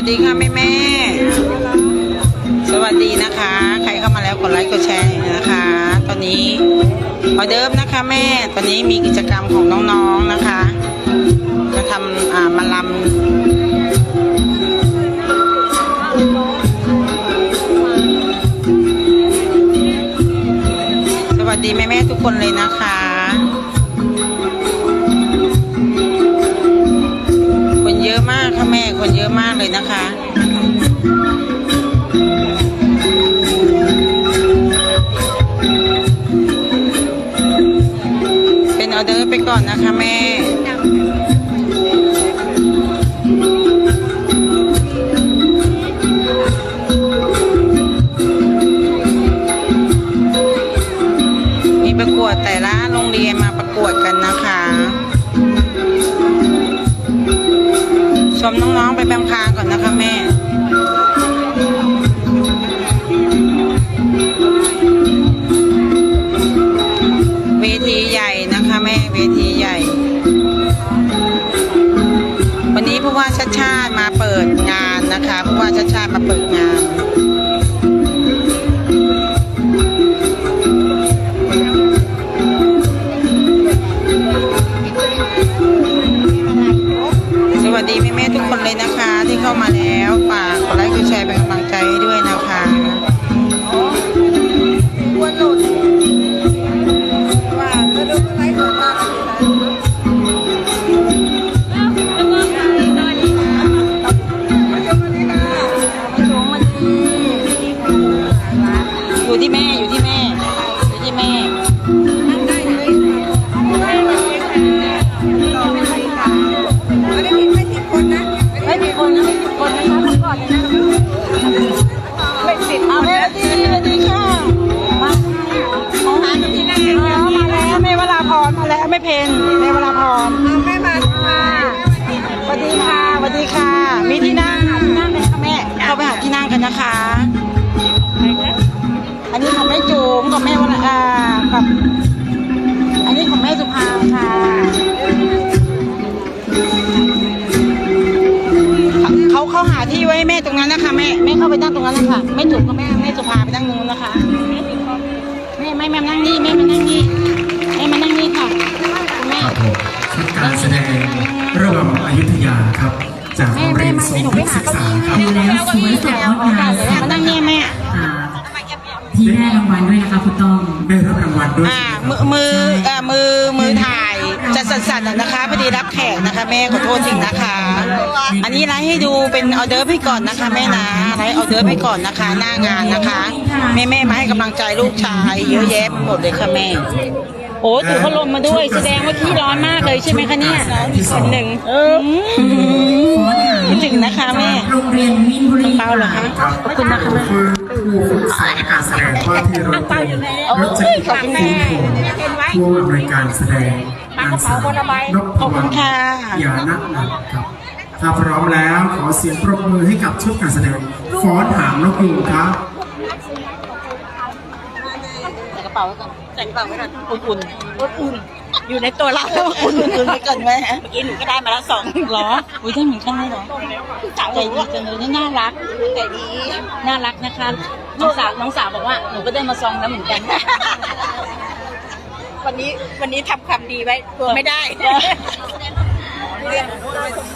สวัสดีค่ะแม่แม่สวัสดีนะคะ ใครเข้ามาแล้วกดไลค์กดแชร์นะคะ ตอนนี้พอเดิมนะคะแม่ ตอนนี้มีกิจกรรมของน้องๆนะคะ นะคะเป็นออเดอร์ไปก่อนนะคะแม่ มีประกวดแต่ละโรงเรียนมาประกวดกันนะคะ ชมน้องๆไปแปมพางก่อนนะ คะแม่เวทีใหญ่นะคะแม่เวทีใหญ่ วันนี้ผู้ว่าชาติชาติมาเปิดงานนะคะผู้ว่าชาติชาติมาเปิดงาน วัสดีแม่แม่ๆทุกคนเลยนะคะ ที่เข้ามาแล้วฝากกดไลค์กดแชร์เป็นกำลังใจให้ด้วยนะคะควรหลุดว่าจะดูอะไรเกิดมาแล้วที่ไหนมาชมวันนี้นะอยู่ที่แม่อยู่ที่แม่ แล้วแม่เพนแม่วราพรเอาแม่มาค่ะสวัสดีค่ะสวัสดีค่ะ มีที่นั่งหาที่นั่งเลยค่ะแม่ เข้าไปหาที่นั่งกันนะคะ อันนี้ของแม่จูมกับแม่วราอ่ากับอันนี้ของแม่สุภาค่ะเขาเขาหาที่ไว้ให้แม่ตรงนั้นนะคะแม่แม่เข้าไปนั่งตรงนั้นนะคะแม่จุกกับแม่แม่สุภาไปนั่งนู้นนะคะแม่ไม่แม่มานั่งนี่แม่มานั่งนี่ การแสดงระหว่างอยุธยาครับ จากโรงเรียนทรงพฤกษศึกษาครับดูแล้วสวยสดงดงามมานั่งนี่แม่ที่ได้รางวัลด้วยนะคะคุณต้องได้รับรางวัลด้วยมือมือมือมือถ่ายจะสั่นๆนะคะพอดีรับแขกนะคะ แม่ขอโทษจริงนะคะ อันนี้ไลฟ์ให้ดูเป็นออเดอร์ให้ก่อนนะคะ แม่นะไลฟ์ออเดอร์ให้ก่อนนะคะ หน้างานนะคะ แม่แม่มาให้กำลังใจลูกชาย เยอะแยะหมดเลยค่ะแม่ โอ้ถือพัดลมมาด้วย แสดงว่าขี้ร้อนมากเลยใช่ไหมคะเนี่ยที่สองหนึ่งเออคิดถึงนะคะแม่โรงเรียนมินบุรีเปล่าเหรอคะครับขอบคุณนะคะแม่คือผู้ฝึกสอนการแสดงว่าที่โรงเรียนรถจักรขอบคุณแม่ผู้อำนวยการแสดงนางสาวนพขอบวรคุณค่ะยานักนันครับถ้าพร้อมแล้วขอเสียงปรบมือให้กับชุดการแสดงฟ้อนหางนกยูงครับใส่กระเป๋าไว้ก่อนใส่ กระเป๋าไว้ก่อนอุ่นๆอุ่นๆอยู่ในตัวเราอุ่นๆไปก่อนไหมเมื่อกี้หนูก็ได้มาแล้วสองเหรออุ้ยได้เหมือนกันเลยเหรอใจดีจังเลยนี่น่ารักใจดีน่ารักนะคะน้องสาวน้องสาวบอกว่าหนูก็ได้มาซองแล้วเหมือนกัน วันนี้วันนี้ทำความดีไว้ตัวไม่ได้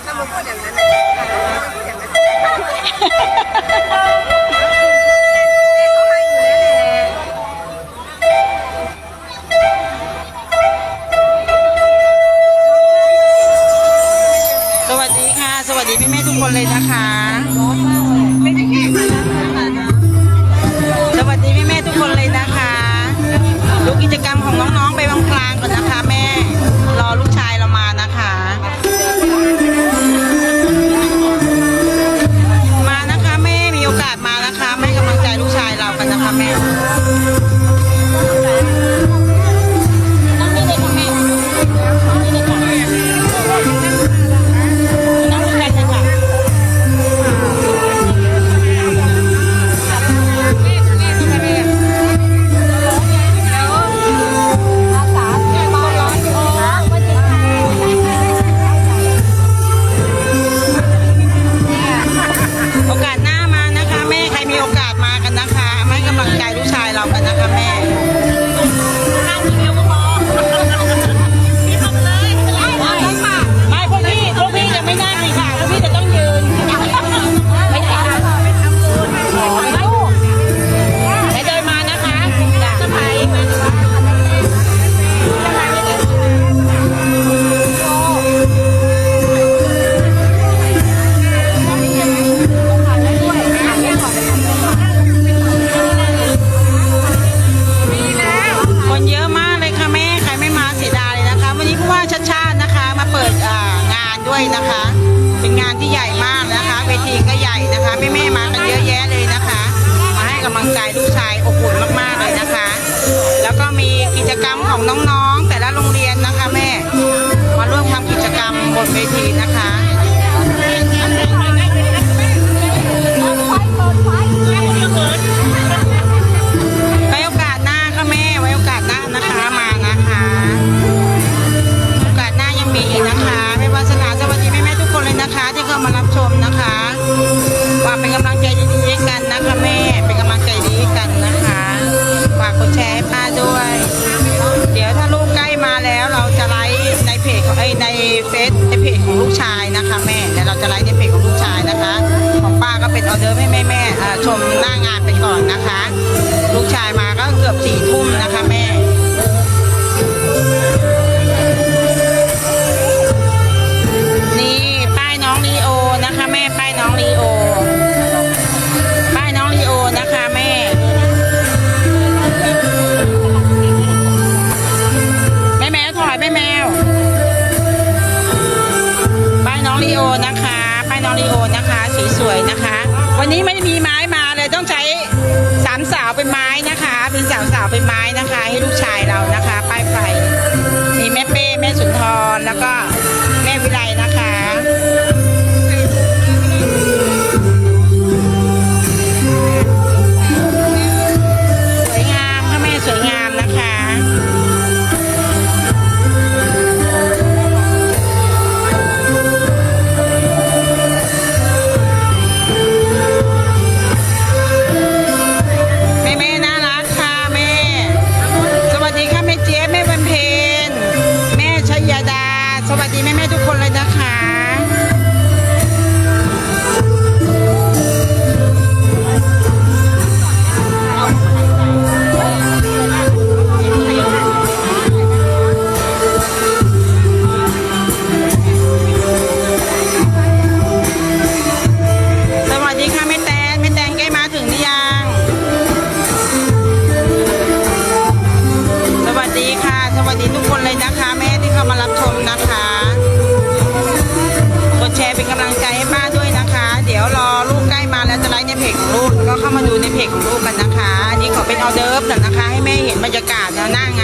ถ้ามาพูดอย่างนั้น เป็นงานที่ใหญ่มากนะคะ เวทีก็ใหญ่นะคะแม่แม่ๆมากันเยอะแยะเลยนะคะ มาให้กำลังใจลูกชายอบอุ่นมากๆเลยนะคะ แล้วก็มีกิจกรรมของน้องๆ แต่ละโรงเรียนนะคะแม่ มาร่วมทำกิจกรรมบนเวที กำลังใจดีๆให้กันนะคะแม่ เป็นกำลังใจดีกันนะคะฝากกดแชร์ให้ป้าด้วย เดี๋ยวถ้าลูกใกล้มาแล้วเราจะไลฟ์ในเพจของเอ้ยในเฟซในเพจของลูกชายนะคะแม่เดี๋ยวเราจะไลฟ์ในเพจของลูกชายนะคะ ของป้าก็เป็นออเดอร์ให้แม่แม่ๆเอ่อชมหน้างานไปก่อนนะคะ ลูกชาย สวยนะคะ วันนี้ไม่มีไม้ บรรยากาศแล้วหน้างานนะคะว่าเป็น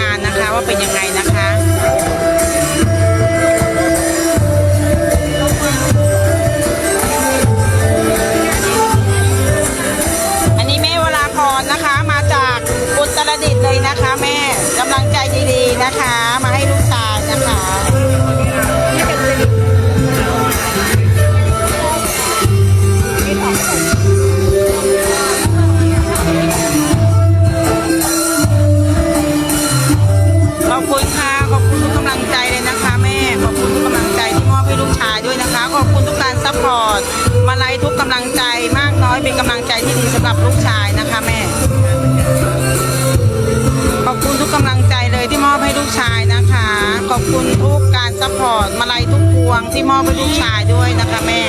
อด มาไลทุกกำลังใจมากน้อยเป็นกำลังใจที่ดีสำหรับลูกชายนะคะแม่ ขอบคุณทุกกำลังใจเลยที่มอบให้ลูกชายนะคะ ขอบคุณทุกการซัพพอร์ตมาไลทุกพวงที่มอบให้ลูกชายด้วยนะคะแม่